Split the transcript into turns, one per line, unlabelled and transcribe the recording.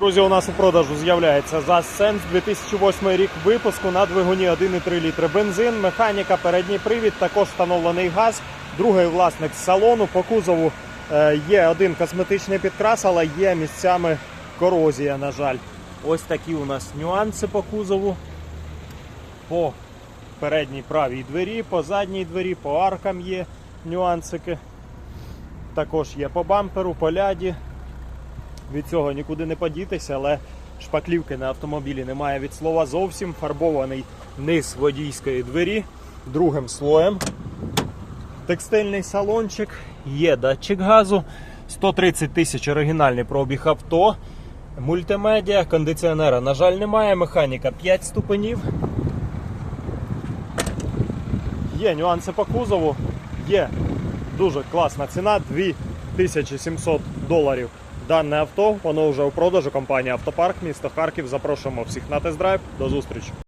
Друзі, у нас у продажу з'являється ЗАЗ Сенс 2008 рік випуску на двигуні 1,3 літри бензин, механіка, передній привід, також встановлений газ. Другий власник салону по кузову е, є один косметичний підкрас, але є місцями корозія, на жаль. Ось такі у нас нюанси по кузову. По передній правій двері, по задній двері, по аркам є нюансики. Також є по бамперу, по ляді. Від цього нікуди не подітися, але шпаклівки на автомобілі немає від слова зовсім. Фарбований низ водійської двері другим слоєм. Текстильний салончик, є датчик газу, 130 тисяч оригінальний пробіг авто, мультимедіа, кондиціонера, на жаль, немає, механіка 5 ступенів. Є нюанси по кузову, є дуже класна ціна 2700 доларів. Дане авто, воно вже у продажу компанія Автопарк, місто Харків. Запрошуємо всіх на тест-драйв. До зустрічі!